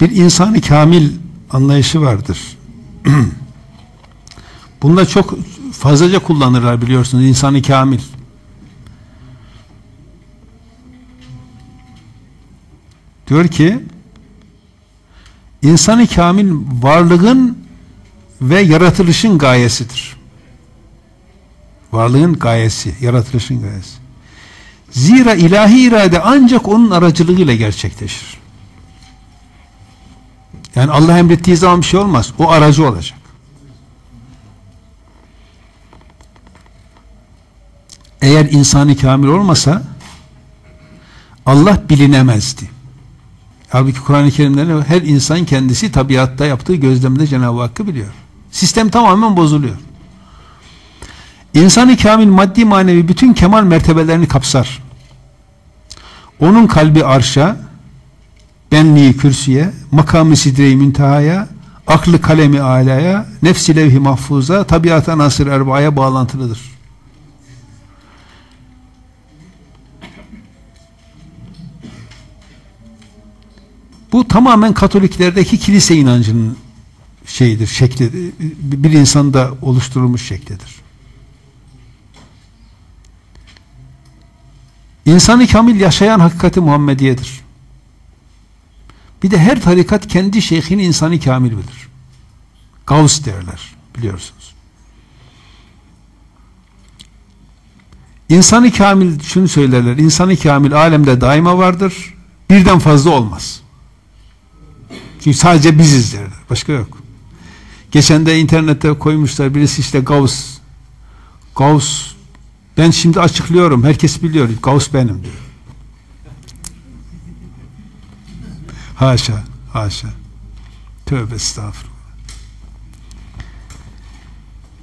bir insanı kamil anlayışı vardır. Bunda çok fazlaca kullanırlar biliyorsunuz insanı kamil. Diyor ki insanı kamil varlığın ve yaratılışın gayesidir. Varlığın gayesi, yaratılışın gayesi. Zira ilahi irade ancak onun aracılığıyla gerçekleşir. Yani Allah emrettiği zaman bir şey olmaz. O aracı olacak. Eğer insanı kamil olmasa Allah bilinemezdi. Halbuki Kur'an-ı Kerim'de her insan kendisi tabiatta yaptığı gözlemde Cenab-ı Hakk'ı biliyor. Sistem tamamen bozuluyor. İnsanı kamil maddi manevi bütün kemal mertebelerini kapsar. Onun kalbi arşa, benliği kürsüye, makamı sidre-i müntehaya, aklı kalemi alaya, nefsi levh-i mahfuza, tabiata nasır erbaya bağlantılıdır. Bu tamamen Katoliklerdeki kilise inancının şeyidir, şeklidir. Bir insanda oluşturulmuş şeklidir. İnsanı kamil yaşayan hakikati Muhammediyedir. Bir de her tarikat kendi şeyhini insanı kamil bilir. Gavs derler biliyorsunuz. İnsanı kamil şunu söylerler. İnsanı kamil alemde daima vardır. Birden fazla olmaz. Çünkü sadece biziz derler. Başka yok. Geçen de internette koymuşlar birisi işte Gauss. Gauss ben şimdi açıklıyorum. Herkes biliyor. Gauss benim diyor. Haşa. Haşa. Tövbe estağfurullah.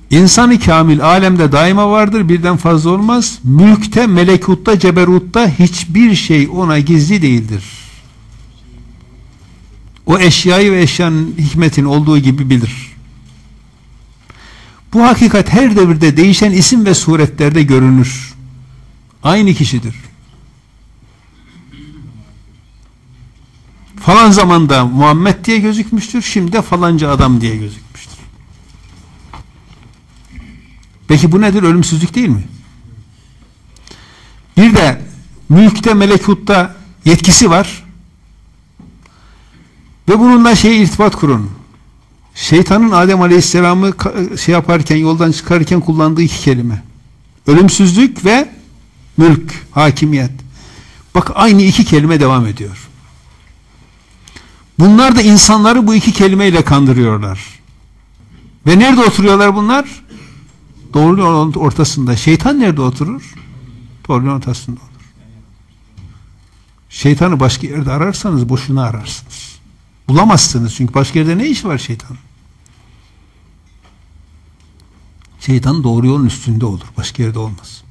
İnsanı kamil alemde daima vardır. Birden fazla olmaz. Mülkte, melekutta, ceberutta hiçbir şey ona gizli değildir. O eşyayı ve eşyanın hikmetin olduğu gibi bilir. Bu hakikat her devirde değişen isim ve suretlerde görünür. Aynı kişidir. Falan zamanda Muhammed diye gözükmüştür, şimdi de falanca adam diye gözükmüştür. Peki bu nedir? Ölümsüzlük değil mi? Bir de mülkte, melekutta yetkisi var. Ve bununla şey irtibat kurun. Şeytanın Adem Aleyhisselam'ı şey yaparken, yoldan çıkarken kullandığı iki kelime. Ölümsüzlük ve mülk, hakimiyet. Bak aynı iki kelime devam ediyor. Bunlar da insanları bu iki kelimeyle kandırıyorlar. Ve nerede oturuyorlar bunlar? Doğru yolun ortasında. Şeytan nerede oturur? Doğru yolun ortasında olur. Şeytanı başka yerde ararsanız boşuna ararsınız. Bulamazsınız çünkü başka yerde ne iş var şeytan? Şeytan doğru yolun üstünde olur. Başka yerde olmaz.